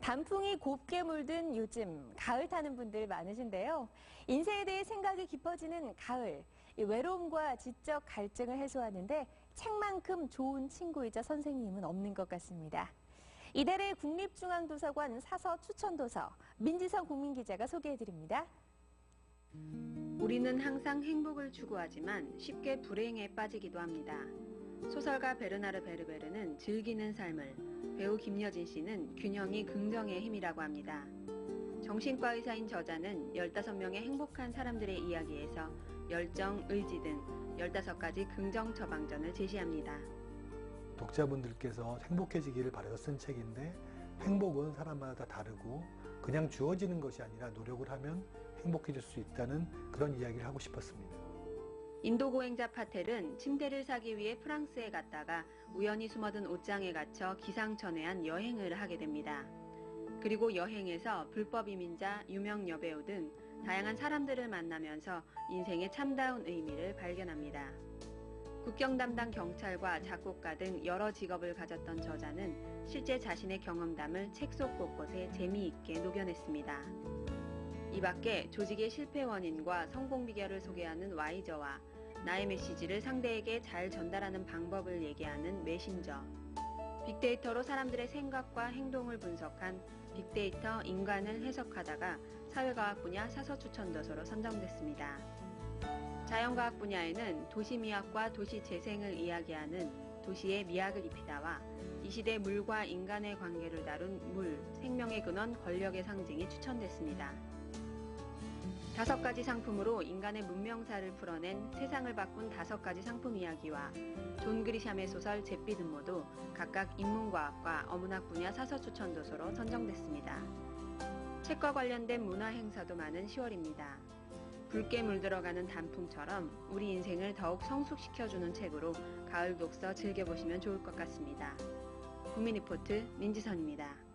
단풍이 곱게 물든 요즘 가을 타는 분들 많으신데요. 인생에 대해 생각이 깊어지는 가을. 이 외로움과 지적 갈증을 해소하는데 책만큼 좋은 친구이자 선생님은 없는 것 같습니다. 이달의 국립중앙도서관 사서 추천도서 민지성 국민기자가 소개해드립니다. 우리는 항상 행복을 추구하지만 쉽게 불행에 빠지기도 합니다. 소설가 베르나르 베르베르는 즐기는 삶을, 배우 김여진 씨는 균형이 긍정의 힘이라고 합니다. 정신과 의사인 저자는 15명의 행복한 사람들의 이야기에서 열정, 의지 등 15가지 긍정 처방전을 제시합니다. 독자분들께서 행복해지기를 바라서 쓴 책인데 행복은 사람마다 다 다르고 그냥 주어지는 것이 아니라 노력을 하면 행복해질 수 있다는 그런 이야기를 하고 싶었습니다. 인도 고행자 파텔은 침대를 사기 위해 프랑스에 갔다가 우연히 숨어든 옷장에 갇혀 기상천외한 여행을 하게 됩니다. 그리고 여행에서 불법 이민자, 유명 여배우 등 다양한 사람들을 만나면서 인생의 참다운 의미를 발견합니다. 국경 담당 경찰과 작곡가 등 여러 직업을 가졌던 저자는 실제 자신의 경험담을 책 속 곳곳에 재미있게 녹여냈습니다. 이 밖에 조직의 실패 원인과 성공 비결을 소개하는 와이저와 나의 메시지를 상대에게 잘 전달하는 방법을 얘기하는 메신저, 빅데이터로 사람들의 생각과 행동을 분석한 빅데이터 인간을 해석하다가 사회과학 분야 사서 추천 도서로 선정됐습니다. 자연과학 분야에는 도시미학과 도시재생을 이야기하는 도시의 미학을 입히다와 이 시대 물과 인간의 관계를 다룬 물, 생명의 근원, 권력의 상징이 추천됐습니다. 다섯 가지 상품으로 인간의 문명사를 풀어낸 세상을 바꾼 다섯 가지 상품 이야기와 존 그리샴의 소설 잿빛 음모도 각각 인문과학과 어문학 분야 사서 추천 도서로 선정됐습니다. 책과 관련된 문화 행사도 많은 10월입니다. 붉게 물들어가는 단풍처럼 우리 인생을 더욱 성숙시켜주는 책으로 가을 독서 즐겨보시면 좋을 것 같습니다. 국민리포트 민지선입니다.